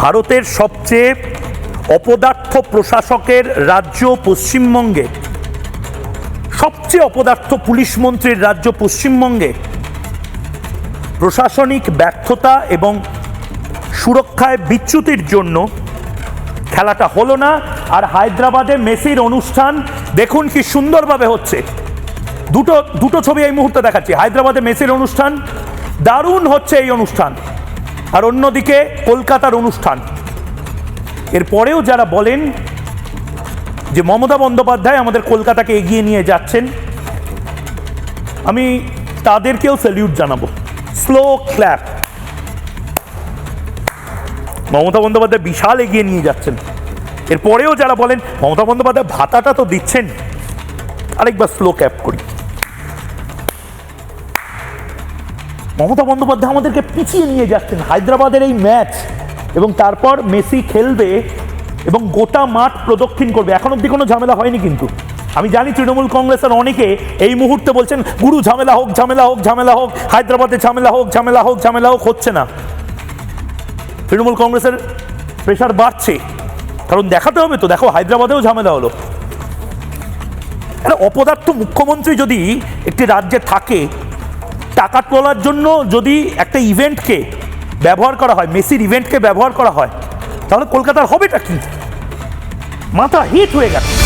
ভারতের সবচেয়ে অপদার্থ প্রশাসকের রাজ্য পশ্চিমবঙ্গে, সবচেয়ে অপদার্থ পুলিশ মন্ত্রীর রাজ্য পশ্চিমবঙ্গে প্রশাসনিক ব্যর্থতা এবং সুরক্ষায় বিচ্যুতির জন্য খেলাটা হলো না। আর হায়দ্রাবাদে মেসির অনুষ্ঠান, দেখুন কি সুন্দরভাবে হচ্ছে। দুটো দুটো ছবি এই মুহূর্তে দেখাচ্ছি। হায়দ্রাবাদে মেসির অনুষ্ঠান, দারুণ হচ্ছে এই অনুষ্ঠান। আর অন্যদিকে কলকাতার অনুষ্ঠান। এরপরেও যারা বলেন যে মমতা বন্দ্যোপাধ্যায় আমাদের কলকাতাকে এগিয়ে নিয়ে যাচ্ছেন, আমি তাদেরকেও স্যালিউট জানাব। স্লো ক্ল্যাপ মমতা বন্দ্যোপাধ্যায় বিশাল এগিয়ে নিয়ে যাচ্ছেন। এরপরেও যারা বলেন, মমতা বন্দ্যোপাধ্যায় ভাতাটা তো দিচ্ছেন, আরেকবার স্লো ক্যাপ করি। মমতা বন্দ্যোপাধ্যায় আমাদেরকে পিছিয়ে নিয়ে যাচ্ছেন হায়দ্রাবাদের এই ম্যাচ। এবং তারপর মেসি খেলবে এবং গোটা মাঠ প্রদক্ষিণ করবে। এখন অব্দি কোনো ঝামেলা হয়নি কিন্তু। আমি জানি তৃণমূল কংগ্রেসের অনেকে এই মুহূর্তে বলছেন, গুরু, ঝামেলা হোক ঝামেলা হোক ঝামেলা হোক, হায়দ্রাবাদে ঝামেলা হোক ঝামেলা হোক ঝামেলা হোক, হচ্ছে না। তৃণমূল কংগ্রেসের প্রেশার বাড়ছে। কারণ দেখাতে হবে তো, দেখো হায়দ্রাবাদেও ঝামেলা হলো। অপদার্থ মুখ্যমন্ত্রী যদি একটি রাজ্যে থাকে টাকা তোলার জন্য যদি একটা ইভেন্টকে ব্যবহার করা হয়, মেসির ইভেন্টকে ব্যবহার করা হয়, তাহলে কলকাতার হবেটা কি? মাথা হিট হয়ে গেছে।